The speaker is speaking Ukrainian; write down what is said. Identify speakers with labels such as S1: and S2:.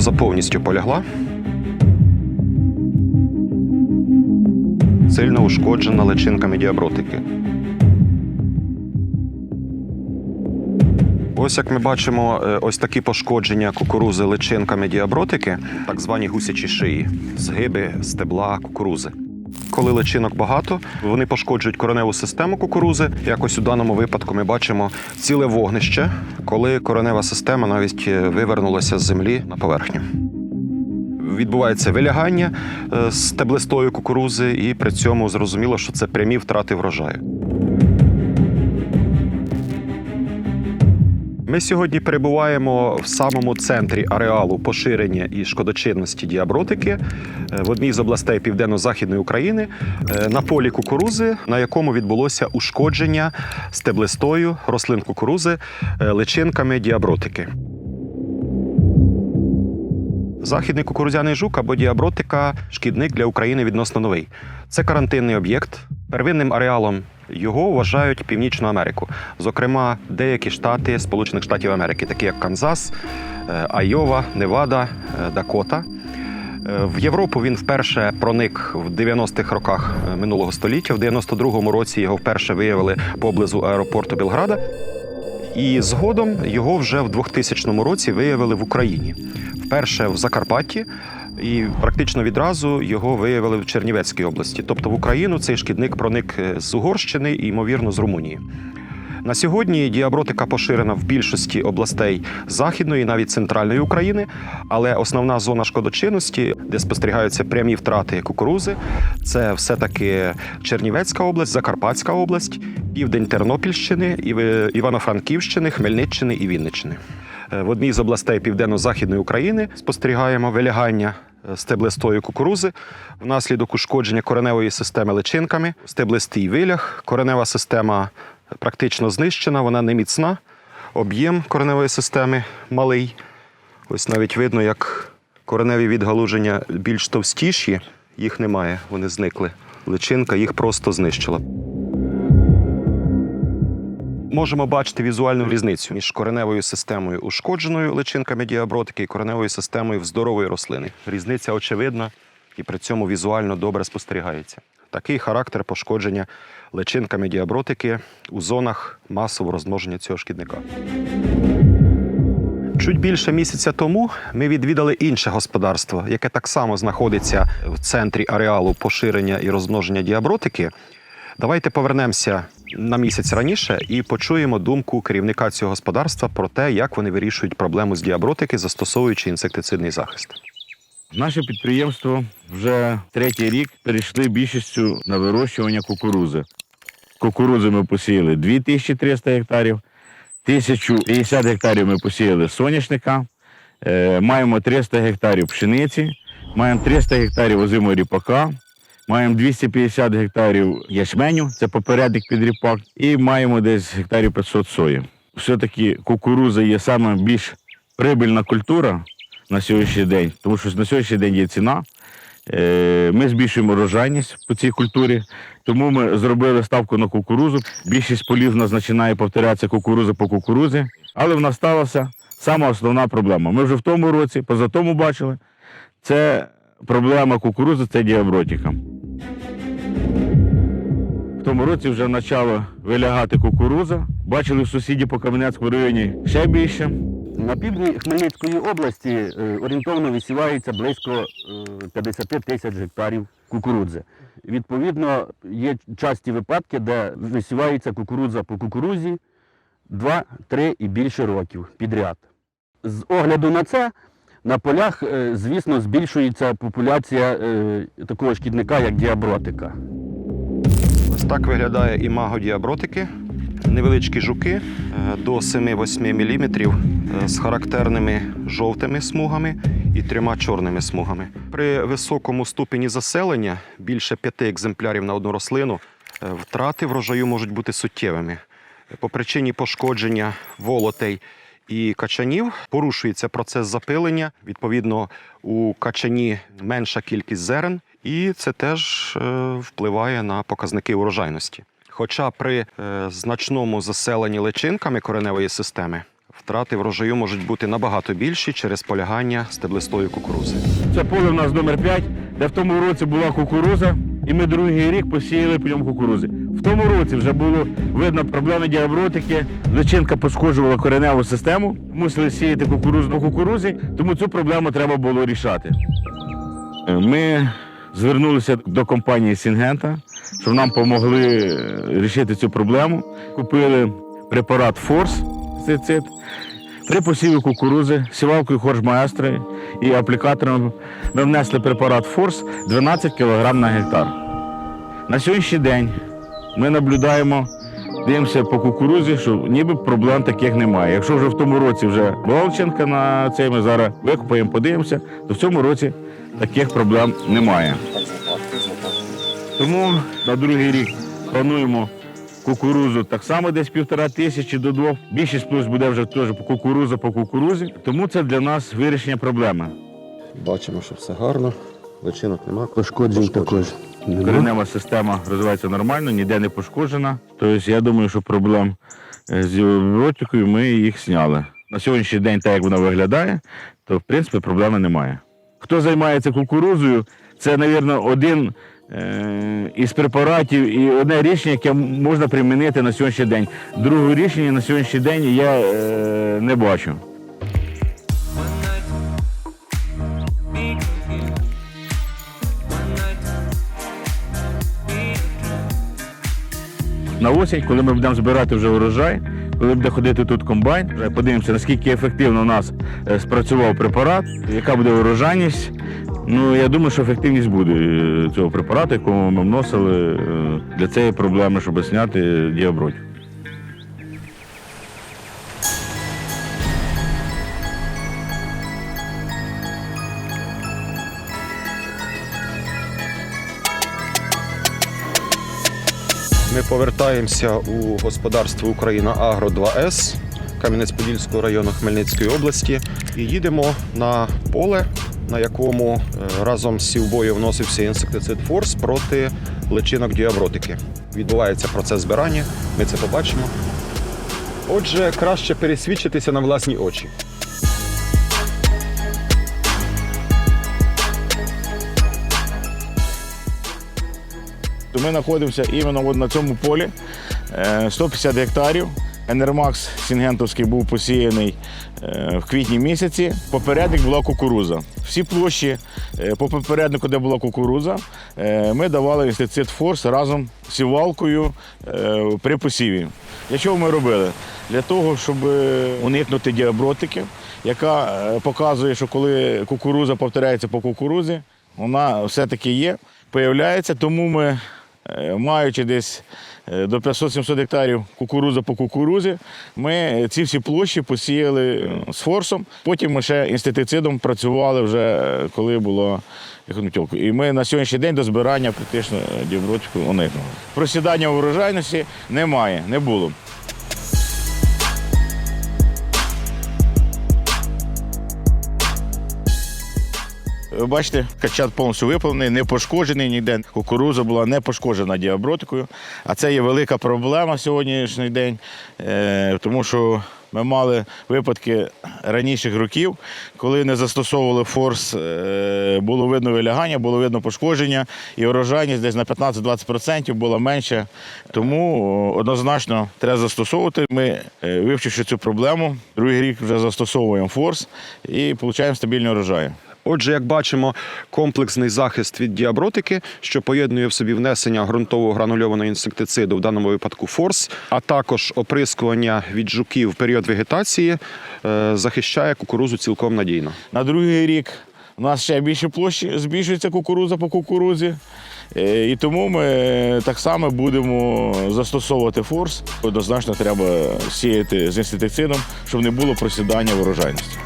S1: Кукуруза повністю полягла. Сильно ушкоджена личинками діабротики. Ось як ми бачимо, е, ось такі пошкодження кукурузи личинками діабротики, так звані гусячі шиї, згиби стебла кукурузи. Коли личинок багато, вони пошкоджують кореневу систему кукурузи. Якось у даному випадку ми бачимо ціле вогнище, коли коренева система навіть е, вивернулася з землі на поверхню. Відбувається вилягання з стеблистої кукурузи, і при цьому зрозуміло, що це прямі втрати врожаю. Ми сьогодні перебуваємо в самому центрі ареалу поширення і шкодочинності діабротики е, в одній з областей південно-західної України е, на полі кукурузи, на якому відбулося ушкодження стеблистою рослин кукурузи е, личинками діабротики. Західний кукурудзяний жук або діабротика шкідник для України відносно новий. Це карантинний об'єкт. Первинним ареалом його вважають Північну Америку, зокрема, деякі штати Сполучених Штатів Америки, такі як Канзас, е, Айова, Невада, е, Дакота. Е, В Європу він вперше проник в 90-х роках минулого століття. В 92-му році його вперше виявили поблизу аеропорту Білграда. І згодом його вже в 2000 році виявили в Україні. Вперше в Закарпатті, і практично відразу його виявили в Чернівецькій області. Тобто в Україну цей шкідник проник е, з Угорщини і, ймовірно, з Румунії. На сьогодні діабротика поширена в більшості областей Західної, навіть центральної України, але основна зона шкодочинності, де спостерігаються прямі втрати кукурузи, це все-таки Чернівецька область, Закарпатська область, південь Тернопільщини, Івано-Франківщини, Хмельниччини і Вінниччини. Е, В одній з областей південно-західної України спостерігаємо вилягання стеблистої кукурузи внаслідок ушкодження кореневої системи личинками, стеблистий вилях, коренева система практично знищена, вона не міцна, об'єм кореневої системи малий. Ось навіть видно, як кореневі відгалуження більш товстіші, їх немає, вони зникли. Личинка їх просто знищила. Можемо бачити візуальну різницю між кореневою системою ушкодженою личинками діабротики і кореневою системою в здорової рослини. Різниця очевидна і при цьому візуально добре спостерігається. Такий характер пошкодження личинками діабротики у зонах масового розмноження цього шкідника. Чуть більше місяця тому ми відвідали інше господарство, яке так само знаходиться в центрі ареалу поширення і розмноження діабротики. Давайте повернемося на місяць раніше і почуємо думку керівника цього господарства про те, як вони вирішують проблему з діабротики, застосовуючи інсектицидний захист.
S2: Наше підприємство вже третій рік перейшли більшістю на вирощування кукурузи. Кукурузи ми посіяли 2300 гектарів, 1050 гектарів ми посіяли соняшника, е, маємо 300 гектарів пшениці, маємо 300 гектарів озимого ріпака, маємо 250 гектарів ячменю, це попередник під ріпак, і маємо десь гектарів 500 сої. Все-таки кукуруза є саме більш прибильна культура на сьогоднішній день, тому що на сьогоднішній день є ціна. Е, Ми збільшуємо урожайність по цій культурі, тому ми зробили ставку на кукурузу. Більшість полів в нас починає повторятися кукуруза по кукурузі, але в нас сталася сама основна проблема. Ми вже в тому році, поза тому бачили, це проблема кукурузи це діабротика. Тому році вже почала вилягати кукуруза. Бачили в сусіді по Кам'янецькому районі ще більше.
S3: На півдні Хмельницької області е, орієнтовно висівається близько е, 50 тисяч гектарів кукурудзи. Відповідно, є часті випадки, де висівається кукурудза по кукурузі 2-3 і більше років підряд. З огляду на це, на полях, е, звісно, збільшується популяція е, такого шкідника, як діабротика.
S1: Так виглядає імаго діабротики. Невеличкі жуки е, до 7-8 мм з характерними жовтими смугами і трьома чорними смугами. При високому ступені заселення більше п'яти екземплярів на одну рослину е, втрати врожаю можуть бути суттєвими. По причині пошкодження волотей і качанів порушується процес запилення. Відповідно, у качані менша кількість зерен, і це теж е, впливає на показники урожайності. Хоча при е, значному заселенні личинками кореневої системи втрати врожаю можуть бути набагато більші через полягання стеблистої кукурузи.
S2: Це поле в нас номер 5, де в тому році була кукуруза, і ми другий рік посіяли по ньому кукурузи. В тому році вже було видно проблеми діабротики, личинка пошкоджувала кореневу систему, мусили сіяти кукурузу на кукурузі, тому цю проблему треба було рішати. Е, Ми звернулися до компанії Сінгента, щоб нам допомогли рішити цю проблему. Купили препарат Форс цицит. При посіві кукурузи, сівалкою хоржмаестри і аплікатором ми внесли препарат Форс 12 кг на гектар. На сьогоднішній день ми наблюдаємо, дивимося по кукурузі, що ніби проблем таких немає. Якщо вже в тому році вже личинка на цей, ми зараз викопаємо, подивимося, то в цьому році таких проблем немає. Тому на другий рік плануємо кукурузу так само десь півтора тисячі до двох. Більшість плюс буде вже теж по кукуруза по кукурузі. Тому це для нас вирішення проблеми.
S1: Бачимо, що все гарно, личинок немає.
S3: Пошкоджень також.
S2: Коренева система розвивається нормально, ніде не пошкоджена. Тобто я думаю, що проблем е, з біотикою ми їх зняли. На сьогоднішній день, так як вона виглядає, то в принципі проблеми немає. Хто займається кукурузою, це, мабуть, один е, із препаратів і одне рішення, яке можна примінити на сьогоднішній день. Другого рішення на сьогоднішній день я е, не бачу. На осінь, коли ми будемо збирати вже урожай, коли буде ходити тут комбайн, подивимося, наскільки ефективно у нас е, спрацював препарат, яка буде урожайність. Ну, я думаю, що ефективність буде е, цього препарату, якого ми вносили е, для цієї проблеми, щоб зняти діабродь.
S1: Ми повертаємося у господарство Україна Агро 2С Кам'янець-Подільського району Хмельницької області і їдемо на поле, на якому е, разом з сівбою вносився інсектицид Форс проти личинок діабротики. Відбувається процес збирання, ми це побачимо. Отже, краще пересвідчитися на власні очі.
S2: Ми знаходимося іменно от на цьому полі. Е, 150 гектарів. Енермакс Сінгентовський був посіяний е, в квітні місяці. Попередник була кукуруза. Всі площі е, по попереднику, де була кукуруза, е, ми давали інстицид Форс разом з сівалкою е, при посіві. Для чого ми робили? Для того, щоб е, уникнути діабротики, яка е, показує, що коли кукуруза повторяється по кукурузі, вона все-таки є, появляється. Тому ми, е, маючи десь е, до 500-700 гектарів кукуруза по кукурузі, ми е, ці всі площі посіяли е, з форсом. Потім ми ще інститицидом працювали вже, е, коли було гнутьовку. І ми на сьогоднішній день до збирання практично е, уникнули. Просідання в урожайності немає, не було. Ви бачите, качат повністю виповнений, не пошкоджений ніде. Кукуруза була не пошкоджена діабротикою. А це є велика проблема сьогоднішній день, е, тому що ми мали випадки раніших років, коли не застосовували форс, е, було видно вилягання, було видно пошкодження, і урожайність десь на 15-20% була менша. Тому однозначно треба застосовувати. Ми, е, вивчивши цю проблему, другий рік вже застосовуємо форс і отримуємо стабільні урожаї.
S1: Отже, як бачимо, комплексний захист від діабротики, що поєднує в собі внесення ґрунтового гранульованого інсектициду, в даному випадку форс, а також оприскування від жуків в період вегетації, е, захищає кукурузу цілком надійно.
S2: На другий рік у нас ще більше площі збільшується кукуруза по кукурузі. Е, І тому ми так само будемо застосовувати форс. Однозначно треба сіяти з інсектицидом, щоб не було просідання в урожайності.